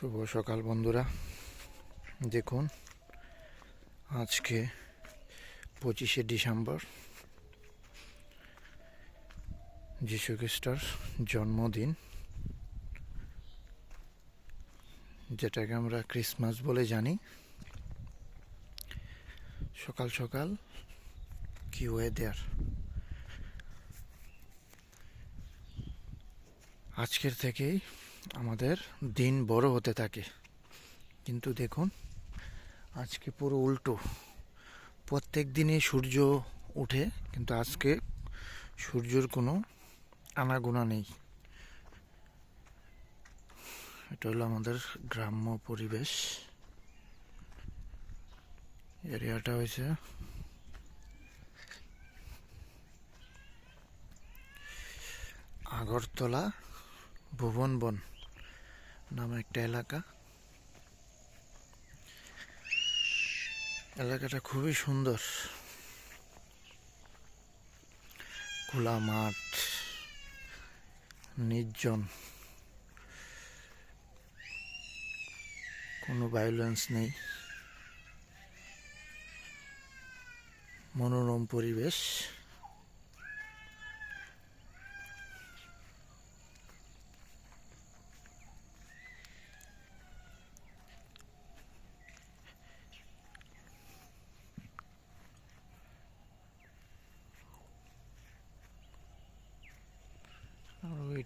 শুভ সকাল বন্ধুরা। দেখুন, আজকে পঁচিশে ডিসেম্বর, যীশু খ্রিস্টার জন্মদিন, যেটাকে আমরা ক্রিসমাস বলে জানি। সকাল সকাল কি ওয়েদার আজকের থেকেই আমাদের দিন বড় হতে থাকে। কিন্তু দেখুন, আজকে পুরো উল্টো। প্রত্যেক দিনে সূর্য উঠে, কিন্তু আজকে সূর্যের কোনো আনাগোনা নেই। এটা হলো আমাদের গ্রাম্য পরিবেশ। এরিয়াটা হয়েছে আগরতলা ভুবনবন নামে একটা এলাকা। এলাকাটা খুবই সুন্দর। খোলা মাঠ নির্জন। কোনো ভায়োলেন্স নেই। মনোরম পরিবেশ।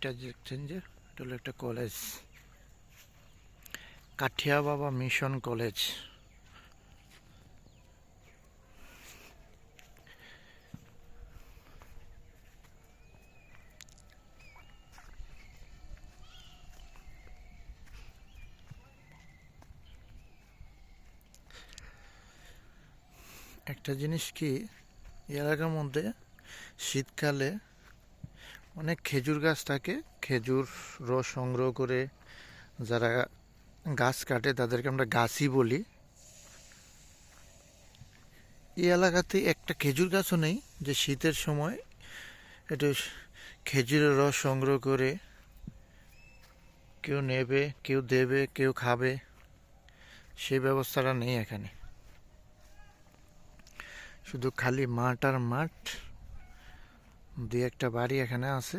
ওইটা দেখছেন যে, এটা হলো একটা কলেজ কাঠিয়া বাবা মিশন কলেজ একটা জিনিস কি, এলাকার মধ্যে শীতকালে অনেক খেজুর গাছ থাকে খেজুর রস সংগ্রহ করে যারা গাছ কাটে তাদেরকে আমরা গাছই বলি। এই এলাকাতে একটা খেজুর গাছও নেই যে শীতের সময় একটু খেজুরের রস সংগ্রহ করে কেউ নেবে, কেউ দেবে, কেউ খাবে, সেই ব্যবস্থাটা নেই এখানে। শুধু খালি মাঠ আর মাঠ। দুই একটা বাড়ি এখানে আছে।